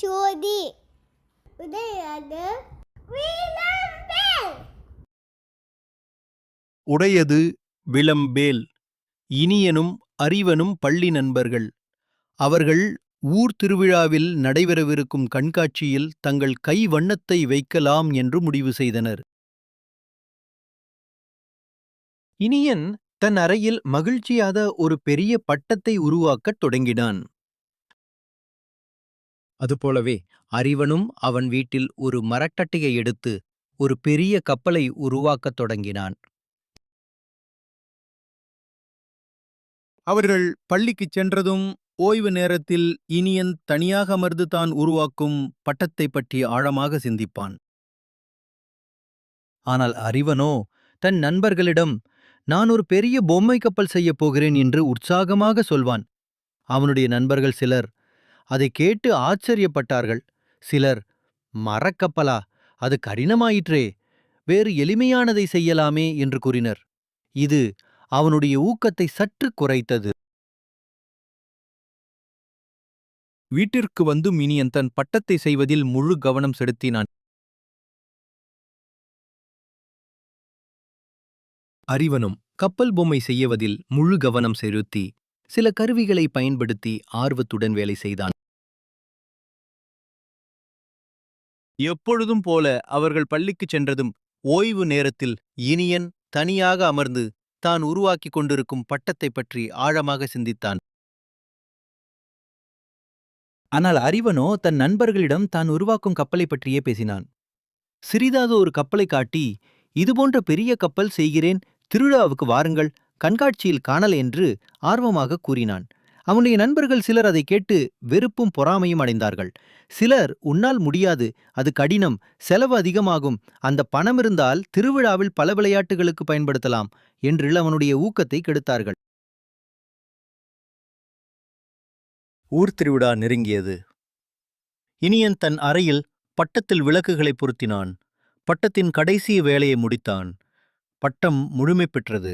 ஜோதி உடையது விளம்பேல் உடையது விளம்பேல் இனியனும் அறிவனும் பள்ளி நண்பர்கள் அவர்கள் ஊர் திருவிழாவில் நடைபெறவிருக்கும் கண்காட்சியில் தங்கள் கை வண்ணத்தை வைக்கலாம் என்று முடிவு செய்தனர். இனியன் தன் அறையில் மகிழ்ச்சியாத ஒரு பெரிய பட்டத்தை உருவாக்கத் தொடங்கினான் அதுபோலவே அறிவனும் அவன் வீட்டில் ஒரு மரக்கட்டையை எடுத்து ஒரு பெரிய கப்பலை உருவாக்கத் தொடங்கினான். அவர்கள் பள்ளிக்குச் சென்றதும் ஓய்வு நேரத்தில் இனியன் தனியாக அமர்ந்து தான் உருவாக்கும் பட்டத்தைப் பற்றி ஆழமாக சிந்திப்பான். ஆனால் அறிவனோ தன் நண்பர்களிடம் நான் ஒரு பெரிய பொம்மை கப்பல் செய்யப் போகிறேன் என்று உற்சாகமாக சொல்வான். அவனுடைய நண்பர்கள் சிலர் அதை கேட்டு ஆச்சரியப்பட்டார்கள். சிலர் மரக்கப்பலா அது கடினமாயிற்றே வேறு எளிமையானதை செய்யலாமே என்று கூறினர். இது அவனுடைய ஊக்கத்தை சற்று குறைத்தது. வீட்டிற்கு வந்தும் இனியன் தன் பட்டத்தை செய்வதில் முழு கவனம் செலுத்தினான். அறிவனும் கப்பல் பொம்மை செய்யவதில் முழு கவனம் செலுத்தி சில கருவிகளை பயன்படுத்தி ஆர்வத்துடன் வேலை செய்தான். எப்பொழுதும் போல அவர்கள் பள்ளிக்குச் சென்றதும் ஓய்வு நேரத்தில் இனியன் தனியாக அமர்ந்து தான் உருவாக்கிக் கொண்டிருக்கும் பட்டத்தைப் பற்றி ஆழமாக சிந்தித்தான். ஆனால் அறிவனோ தன் நண்பர்களிடம் தான் உருவாக்கும் கப்பலைப் பற்றியே பேசினான். சிறிதாக ஒரு கப்பலை காட்டி இதுபோன்ற பெரிய கப்பல் செய்கிறேன் திருவிழாவுக்கு வாருங்கள் கண்காட்சியில் காணல் என்று ஆர்வமாக கூறினான். அவனுடைய நண்பர்கள் சிலர் அதை கேட்டு வெறுப்பும் பொறாமையும் அடைந்தார்கள். சிலர் உன்னால் முடியாது அது கடினம் செலவு அதிகமாகும் அந்த பணம் இருந்தால் திருவிழாவில் பல விளையாட்டுகளுக்கு பயன்படுத்தலாம் என்று அவனுடைய ஊக்கத்தை கெடுத்தார்கள். ஊர் திருவிழா நெருங்கியது. இனியன் தன் அறையில் பட்டத்தில் விளக்குகளை பொருத்தினான். பட்டத்தின் கடைசி வேலையை முடித்தான். பட்டம் முழுமை பெற்றது.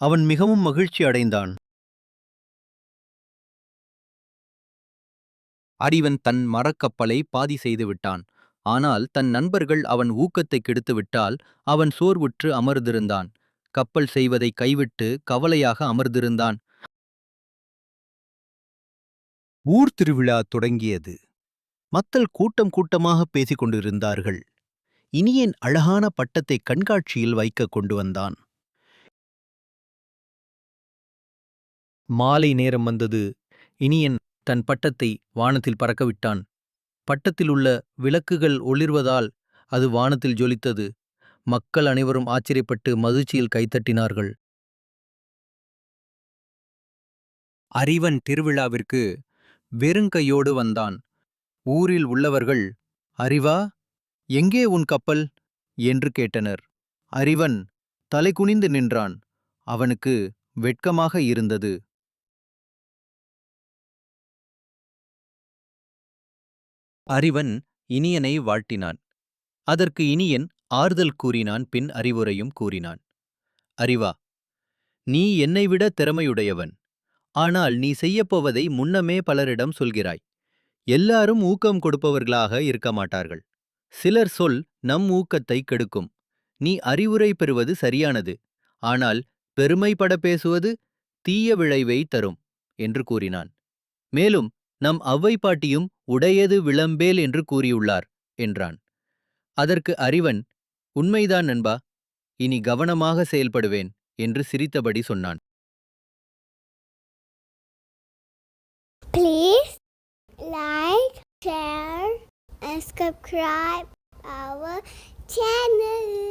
அவன் மிகவும் மகிழ்ச்சி அடைந்தான். அறிவன் தன் மரக்கப்பலை பாதி செய்துவிட்டான் ஆனால் தன் நண்பர்கள் அவன் ஊக்கத்தை கெடுத்துவிட்டால் அவன் சோர்வுற்று அமர்ந்திருந்தான். கப்பல் செய்வதை கைவிட்டு கவலையாக அமர்ந்திருந்தான். ஊர் திருவிழா தொடங்கியது. மக்கள் கூட்டம் கூட்டமாக பேசிக் கொண்டிருந்தார்கள். இனியன் அழகான பட்டத்தை கண்காட்சியில் வைக்க கொண்டு வந்தான். மாலை நேரம் வந்தது. இனியன் தன் பட்டத்தை வானத்தில் பறக்கவிட்டான். பட்டத்தில் உள்ள விளக்குகள் ஒளிர்வதால் அது வானத்தில் ஜொலித்தது. மக்கள் அனைவரும் ஆச்சரியப்பட்டு மகிழ்ச்சியில் கைத்தட்டினார்கள் அறிவன் திருவிழாவிற்கு வெறுங்கையோடு வந்தான். ஊரில் உள்ளவர்கள் அறிவா எங்கே உன் கப்பல்? என்று கேட்டனர். அறிவன் தலைகுனிந்து நின்றான். அவனுக்கு வெட்கமாக இருந்தது. அறிவன் இனியனை வாழ்த்தினான். அதற்கு இனியன் ஆறுதல் கூறினான் பின் அறிவுரையும் கூறினான். அறிவா நீ என்னைவிட திறமையுடையவன். ஆனால் நீ செய்யப்போவதை முன்னமே பலரிடம் சொல்கிறாய். எல்லாரும் ஊக்கம் கொடுப்பவர்களாக இருக்க மாட்டார்கள். சிலர் சொல் நம் ஊக்கத்தை கெடுக்கும். நீ அறிவுரை பெறுவது சரியானது. ஆனால் பெருமைப்பட பேசுவது தீய விளைவை தரும் என்று கூறினான். மேலும் நம் அவ்வை பாட்டியும் உடையது விளம்பேல் என்று கூறியுள்ளார் என்றான் அதற்கு அறிவன் உண்மைதான் நண்பா இனி கவனமாக செயல்படுவேன் என்று சிரித்தபடி சொன்னான் Please like, share, and subscribe our channel.